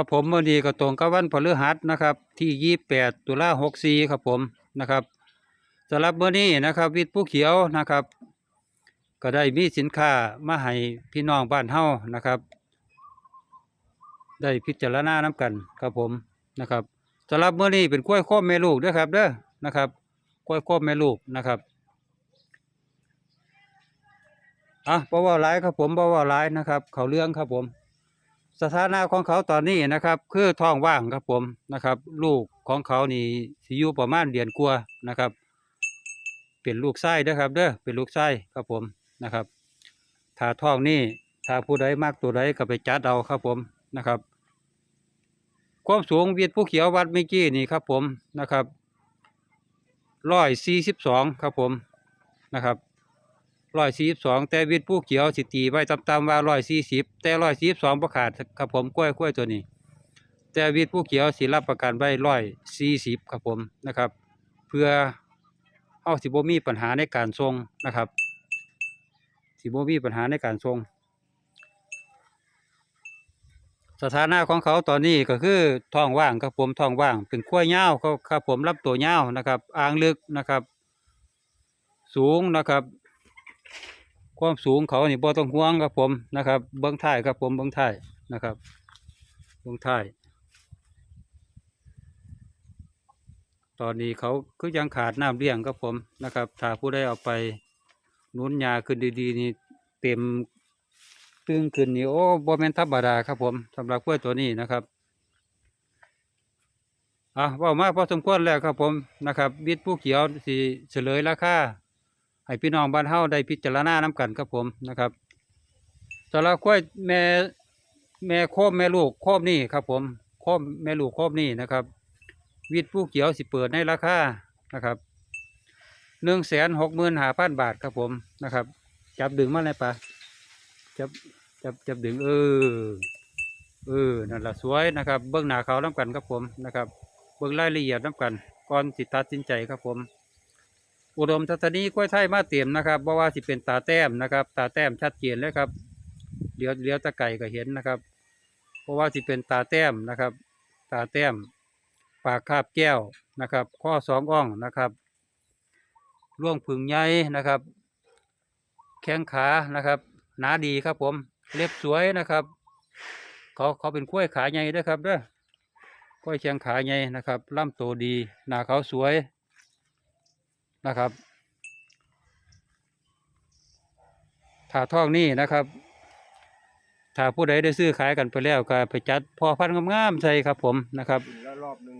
ครับผมวันนี้ก็ตรงกับวันพฤหัสนะครับ ที่ 28 ตุลา64ครับผมนะครับสำหรับมื้อนี้นะครับวิทย์ผู้เขียวนะครับ ก็ได้มีสินค้ามาให้พี่น้องบ้านเฮานะครับ ได้พิจารณานํกันครับผมนะครับสำหรับเมื้อนี้เป็นกล้วยโคมแม่ลูกด้อครับเด้อนะครับกล้วยโคมแม่ลูกนะครับอะบ่เว้าหลายครับผมบ่เว้าหลายนะครับ เขาเรื่องครับผม สถานะของเขาตอนนี้นะครับ คือท้องว่างครับผมนะครับ ลูกของเขานี่สิอยู่ประมาณเดือนกว่านะครับ เป็นลูกไส้เด้อครับเด้อเป็นลูกไส้ครับผมนะครับถ้าท้องนี่ถ้าผู้ใดมากตัวใดก็ไปจัดเอาครับผมนะครับ ความสูงเวียดผู้เขียววัดเมื่อกี้นี่ครับผมนะครับร้อยสี่สิบสองครับผมนะครับ ร้อยสี่สิบสองแต่วียดผู้เขียวสิตีไว้ตามๆว่าร้อยสี่สิบแต่ร้อยสี่สิบสองประขาดครับผมกล้วยกล้วยตัวนี้ แต่เวียดผู้เขียวสิรับประกันไว้ร้อยสี่สิบครับผมนะครับ เพื่อเอาสิบ่มีปัญหาในการทรงนะครับสิบ่มีปัญหาในการทรง สถานะของเขาตอนนี้ก็คือท้องว่างครับผมท้องว่าง เป็นขั้วยยาเขาครับผมรับตัวยานะครับ อ่างลึกนะครับ สูงนะครับ ความสูงเขานี่บ่ต้องห่วงครับผมนะครับเบื้องท้ายครับผมเบื้องท้ายนะครับเบื้องท้ายตอนนี้เขาคือยังขาดน้ำเลี้ยงครับผมนะครับ ถ้าผู้ใดเอาไปนุนยาขึ้นดีๆนี่เต็มตึงขึ้นนี่โอ้บ่แม่นธรรมดาครับผมสำหรับกล้วยตัวนี้นะครับอะว่ามาพอสมควรแล้วครับผมนะครับบิดผู้เขียวสิเฉลยราคา ให้พี่น้องบ้านเฮาได้พิจารณานํกันครับผมนะครับสำหรับกล้วยแม่แม่โคมแม่ลูกโคมนี่ครับผมโคมแม่ลูกโคมนี่นะครับ วิดผู้เขียวสิเปิดในราคานะครับหนึ่งแสนหกหมื่นห้าพันบาทครับผมนะครับ จับดึงมาเลยปะจับจับจับดึงเออเออนั่นแหละสวยนะครับ เบื้องหน้าเขาน้ำกันครับผมนะครับ เบื้องรายละเอียดน้ำกันก่อนติดตัดสินใจครับผม อุดมทัศนีกล้วยไทยมาเตรียมนะครับเพราะว่าสิเป็นตาแต้มนะครับ ตาแต้มชัดเจนเลยครับเลี้ยวเลี้ยวตะไก่ก็เห็นนะครับ เพราะว่าสิเป็นตาแต้มนะครับ ตาแต้ม ปากคาบแก้วนะครับ ข้อสองอ่องนะครับร่วงผึ่งใยนะครับ แข้งขานะครับหนาดีครับผมเล็บสวยนะครับ เขาเขาเป็นกล้วยขาใหญ่ด้วยครับเด้อกล้วยแข้งขาใหญ่นะครับลำโตดีหน้าเขาสวย นะครับถ้าท้องนี่นะครับถ้าผู้ใดได้ซื้อขายกันไปแล้วก็ไปจัดพอพันธุ์งามๆใส่ครับผมนะครับขึ้นแล้วรอบหนึง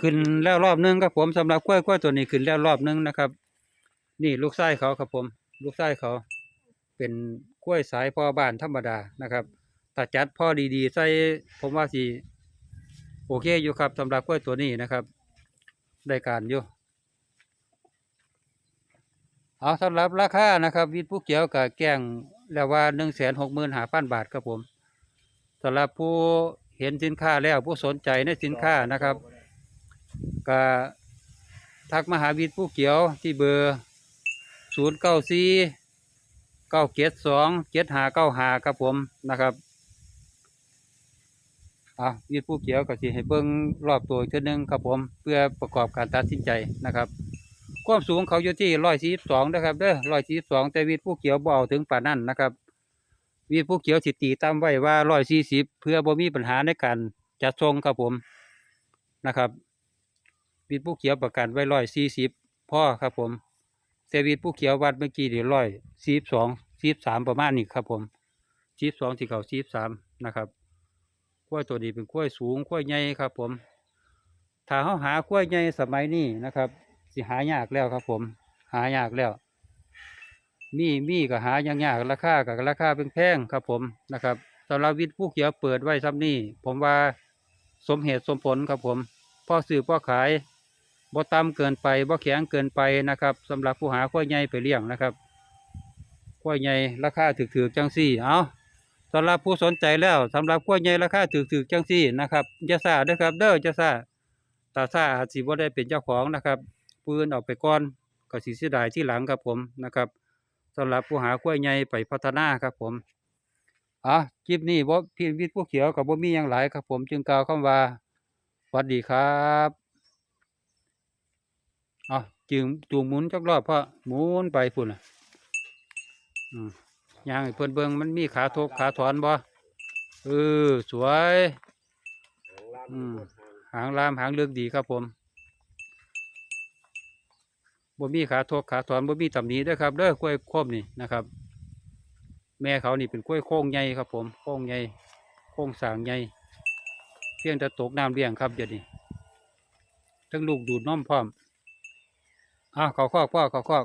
ขึ้นแล้วรอบหนึงครับผมสำหรับกล้วยกล้วยตัวนี้ขึ้นแล้วรอบหนึงนะครับ นี่ลูกไส้เขาครับผม ลูกไส้เขา เป็นกล้วยสายพ่อบ้านธรรมดานะครับถ้าจัดพ่อดีๆใส่ผมว่าสิโอเคอยู่ครับสำหรับกล้วยตัวนี้นะครับได้การอยู่ เอาสำหรับราคานะครับวิทผู้เกี่ยวกับแกงแล้วว่าหนึ่งแสนหกหมื่นห้าพันบาทครับผมสำหรับผู้เห็นสินค้าแล้วผู้สนใจในสินค้านะครับก็ทักมาหาวิทผู้เขียวที่เบอร์ศูนย์เก้าสี่เก้าเจ็ดสองเจ็ดหาเก้าหาครับผมนะครับอะวิทผู้เขียวก็สิให้เบิ้งรอบตัวอีกทีนึงครับผมเพื่อประกอบการตัดสินใจนะครับ ความสูงเขาอยู่ที่ร้อยสี่สิบสองนะครับเด้อร้อยสี่สิบสองแต่วิทย์ผู้เขียวบ่เอาถึงป่านนั้นนะครับวิทย์ผู้เขียวสิตีตามไว้ว่าร้อยสี่สิบเพื่อบ่มีปัญหาในการจัดทรงครับผมนะครับวีดผู้เขียวประกันไว้ร้อยสี่สิบพ่อครับผมแต่วีดผู้เขียววัดเมื่อกี้เดี๋ยวร้อยสี่สองสี่สามประมาณนี้ครับผมสี่สองสี่เก้าสี่สามนะครับกล้วยตัวนี้เป็นกล้วยสูงกล้วยใหญ่ครับผมถ้าเขาหากล้วยใหญ่สมัยนี้นะครับ สิหายากแล้วครับ ผม หายากแล้ว มีมีก็หายากยากราคากับราคาเป็นแพงๆครับ ผมนะครับสำหรับวิทย์ผู้เขียวเปิดไว้ซ้ำนี่ผมว่าสมเหตุสมผลครับผมพ่อซื้อพ่อขายบ่ต่ำเกินไปบ่แข็งเกินไปนะครับสำหรับผู้หาข้อยใหญ่ไปเลี้ยงนะครับข้อยใหญ่ราคาถือๆจังซี่เอาสำหรับผู้สนใจแล้วสำหรับข้อยใหญ่ราคาถือๆจังซี่นะครับอย่าซาเด้อครับ เด้ออย่าซาตาซาอาจสิบ่ได้เป็นเจ้าของนะครับ ปืนออกไปก่อนก็สิเสียดายที่หลังครับผมนะครับสำหรับผู้หาข้อยใหญ่ไปพัฒนาครับผมอะคลิปนี้บ่พี่วิทย์ผู้เขียวกับบ่มีหยังหลายครับผมจึงกล่าวคำว่าสวัสดีครับอะจึงจูงหมุนจักรอบเพ่อหมุนไปพุ่นน่ะอย่างให้เพิ่นเบิงมันมีขาทกขาถอนบ่เออสวยหางลามหางเลือกดีครับผม บ่มีขาทกขาถอนบ่มีตำหนีด้อครับเด้อกล้วยโคมนี่นะครับ แม่เขานี่เป็นกล้วยโค้งใหญ่ครับ ผมโค้งใหญ่โค้งสางใหญ่เพียงแต่ตกน้ำเลี้ยงครับเดี๋ยวนี้ทั้งลูกดูดน้อมพร้อมอ้าวเขาคอกพ่อเขาคอก